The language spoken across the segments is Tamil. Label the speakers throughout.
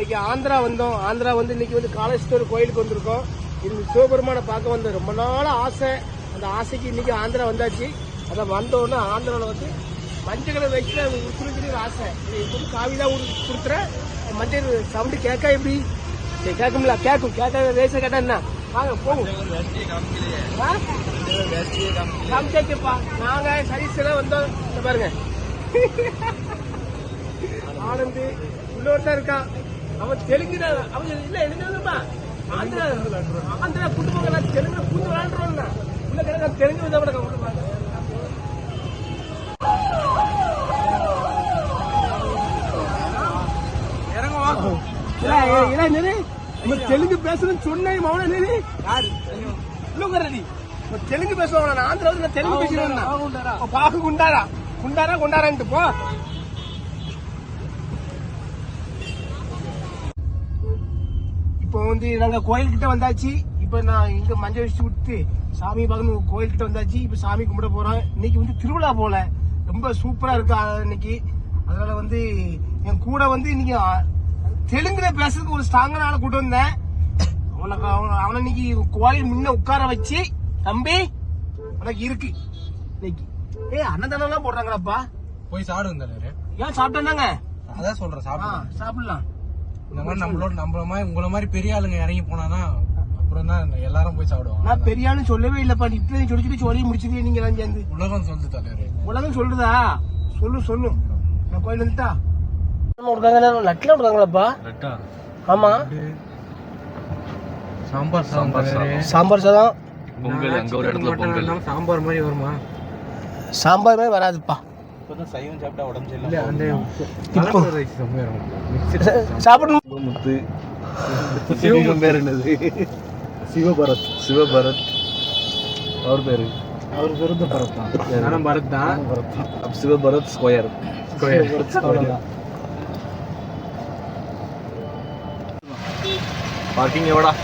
Speaker 1: இன்னைக்கு ஆந்திரா வந்தோம். ஆந்திரா வந்து இன்னைக்கு வந்து காலேஸ்வரர் கோயிலுக்கு வந்திருக்கோம். இது சிவபெருமானை பார்க்க வந்து ரொம்ப நாள ஆசை. அந்த ஆசைக்கு இன்னைக்கு ஆந்திரா வந்தாச்சு. அதை வந்தோடனே ஆந்திராவில் வந்து மஞ்சள் கலர் வயசுல உருக்குறது ஒரு ஆசை. இது காவி தான் கொடுத்துற மஞ்சள் சவுண்டு கேட்கா எப்படி? சரி, கேட்கும்ல கேட்கும். கேட்காத ரேஸை கேட்டா என்ன? வாங்க போகும் காமிச்சாச்சுப்பா. நாங்க சரீஸ்ல வந்தோம். இங்க பாருங்க. ஆனந்த் இன்னொருத்தன் இருக்கான். அவன் தெலுங்கு அவன் இல்ல எழுதுப்பா ஆந்திரா ஆந்திரா கூட்டு போங்க நான் தெலுங்கு கூட்டு விளாண்டுறோம் உள்ள கிடக்க தெலுங்கு வந்தா என்னது? இவன் தெலுங்கு பேசணும்னு சொன்னேன் மௌன நீ யாரு? இல்ல தெலுங்கு பேசுவாங்க நான் ஆந்திரா வந்து நான் தெலுங்கு பேசுறேன் பாகு குண்டாரா? குண்டாரா கொண்டாரான்ட்டு போ. இப்போ வந்து நாங்க கோயில்கிட்ட வந்தாச்சு. இப்போ நான் இங்க மஞ்சள் வச்சு விட்டு சாமி பார்க்கணும் கோயில்கிட்ட வந்தாச்சு. இப்போ சாமி கும்பிட போறோம். இன்னைக்கு வந்து திருவிழா போல. ரொம்ப சூப்பரா இருக்கு இன்னைக்கு. அதனால வந்து என் கூட வந்து இன்னைக்கு தெலுங்குல பேசுறதுக்கு ஒரு ஸ்ட்ராங்கான ஆளை கூட்டு வந்தேன். உனக்கு அவன- அவனை இன்னைக்கு கோயில் முன்ன உட்கார வச்சு தம்பி உனக்கு இருக்கு. இன்னைக்கு. ஏய் அன்னதானம் போடுறாங்களாப்பா?
Speaker 2: போய் சாப்பிடுங்க
Speaker 1: ஏன் சாப்பிட்டாங்க
Speaker 2: அதான் சொல்றேன் சாப்பிடுங்க
Speaker 1: சாப்பிடலாம்.
Speaker 2: இந்த மாதிரி நம்மளோட நம்மள மாதிரி உங்கள மாதிரி பெரிய ஆளுங்க இறங்கி போனாதான் அப்புறம் தான் எல்லாரும் போய் சாப்பிடுவாங்க.
Speaker 1: நான் பெரிய ஆளுன்னு சொல்லவே இல்லப்பா நீ இப்படி சொல்லி சொல்லி சொல்லி முடிச்சதே நீங்க எல்லாம் சேர்ந்து.
Speaker 2: உலகம் சொல்லுது தலைவரே.
Speaker 1: உலகம் சொல்லுதா? சொல்லு சொல்லு. நான் கோயில் வந்துட்டா? விடுறாங்க லட்ல விடுறாங்களாப்பா
Speaker 2: லட்டா?
Speaker 1: ஆமா.
Speaker 2: சாம்பார் சாம்பார்
Speaker 1: சாம்பார் சாதம்?
Speaker 2: பொங்கல் அங்க ஒரு இடத்துல பொங்கல். சாம்பார் மாதிரி வருமா?
Speaker 1: சாம்பார் மாதிரி வராதுப்பா.
Speaker 2: இப்போ தான் சைவம் சாப்பிட்டா உடம்பு சரியில்லை அந்த
Speaker 1: இப்போ சாப்பிடணும்
Speaker 2: முத்து சிவம் பேர் என்னது சிவபரத் சிவபரத் அவர் பேர் அவர் பேர் தான் பரத் தான் நானும் பரத் தான் பரத் தான் சிவபரத் ஸ்கொயர் ஸ்கொயர்
Speaker 3: அவ்வளோதான் പാർക്കിംഗ് എവിടാ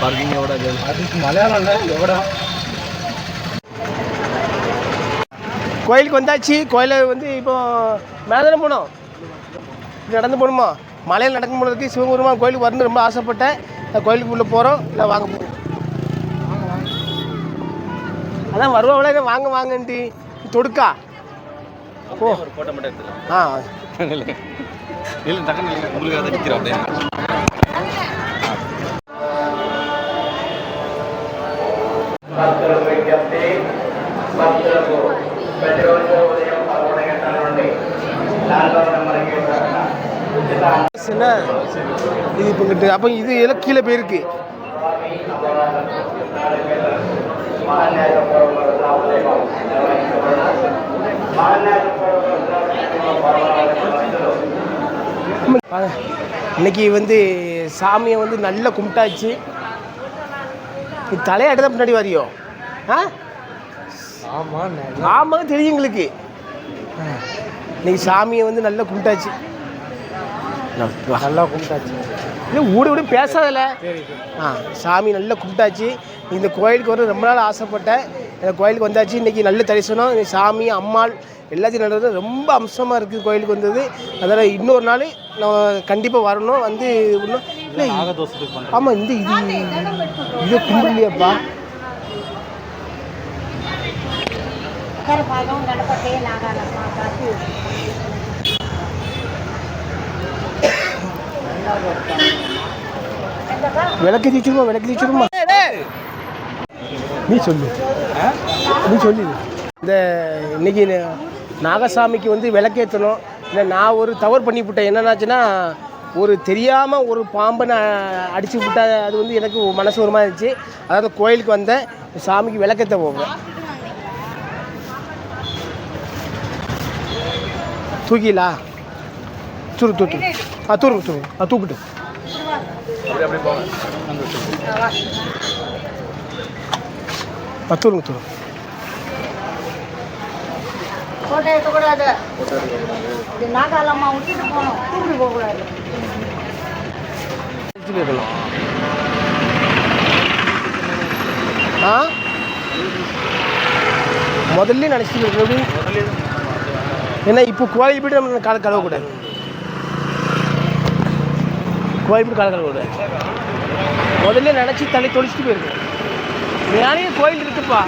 Speaker 3: പാർക്കിംഗ് എവിടാ
Speaker 2: അത് മലയാളം എവിടാ
Speaker 1: கோயிலுக்கு வந்தாச்சு. கோயில வந்து இப்போ மேலே தானே போனோம் நடந்து போகணுமா? மலையில் நடக்கும் போனதுக்கு சிவபெருமான் கோயிலுக்கு வரணும்னு ரொம்ப ஆசைப்பட்டேன். கோயிலுக்கு உள்ள போகிறோம் இல்லை வாங்க போகிறோம் அதான் வருவாங்களே வாங்க வாங்கன்ட்டு. தொடுக்கா? ஓ ஆ.
Speaker 3: இல்லை டக்குன்னு இல்லை. உங்களுக்கு அதை நிற்கிறோம் அப்படியே.
Speaker 1: என்ன? இது இப்போ இங்கிட்டு அப்போ இது எல்லாம் கீழே போயிருக்கு. இன்னைக்கு வந்து சாமியை வந்து நல்லா கும்பிட்டாச்சு. நீ தலையாட்ட தான் பின்னாடி வரியோ? ஆ?
Speaker 2: ஆமா
Speaker 1: ஆமாங்க தெரியும் எங்களுக்கு. இன்னைக்கு சாமியை வந்து நல்லா கும்பிட்டாச்சு.
Speaker 2: நல்லா கும்பிட்டாச்சு.
Speaker 1: இல்லை ஊடு விடும்
Speaker 2: பேசாதில்ல
Speaker 1: ஆ சாமி நல்லா கும்பிட்டாச்சு. இந்த கோயிலுக்கு வர ரொம்ப நாள் ஆசைப்பட்டேன். இந்த கோயிலுக்கு வந்தாச்சு. இன்றைக்கி நல்ல தரிசனம். சாமி அம்மாள் எல்லாத்தையும் நல்லது ரொம்ப அம்சமாக இருக்குது கோயிலுக்கு வந்தது. அதனால் இன்னொரு நாள் நம்ம கண்டிப்பாக வரணும். வந்து இன்னும் ஆமாம் இந்த இது இது கும்பிடலையாப்பா.
Speaker 4: கருப்பாகம் நடப்பட்டே நாகாலமாக
Speaker 1: விளக்கு தீச்சிருமா விளக்கு தீச்சிருமா? நீ சொல்லு. நீ சொல்லு. இந்த இன்னைக்கு நாகசாமிக்கு வந்து விளக்கேற்றணும் இல்லை நான் ஒரு தவறு பண்ணிவிட்டேன் என்னன்னாச்சுன்னா ஒரு தெரியாமல் ஒரு பாம்பை நான் அடிச்சு விட்டா அது வந்து எனக்கு மனசு ஒரு மாதிரி இருந்துச்சு. அதாவது கோயிலுக்கு வந்தேன். சாமிக்கு விளக்கேற்ற போவேன். தூக்கிலா தூரு தூரு தூரு. ஆ தூரு தூரு. ஆ தூக்கிட்டு. ஆ தூருங்க தூரு.
Speaker 4: ஃபோட்டோ எடுக்கக்கூடாது இது நாகாலாமா விட்டுட்டு போகணும் தூக்கிட்டு போகக்கூடாது
Speaker 1: முதல்ல நினச்சிட்டு இருக்கு இப்போ குவாலிஃபைடு நம்ம கலக்கூடாது கோயம்புத்தூர் காலக்கல் ரோடு. முதல்ல நினச்சி தலை தொலைச்சிட்டு போயிருக்கேன் நிறைய கோயில் இருக்குப்பா.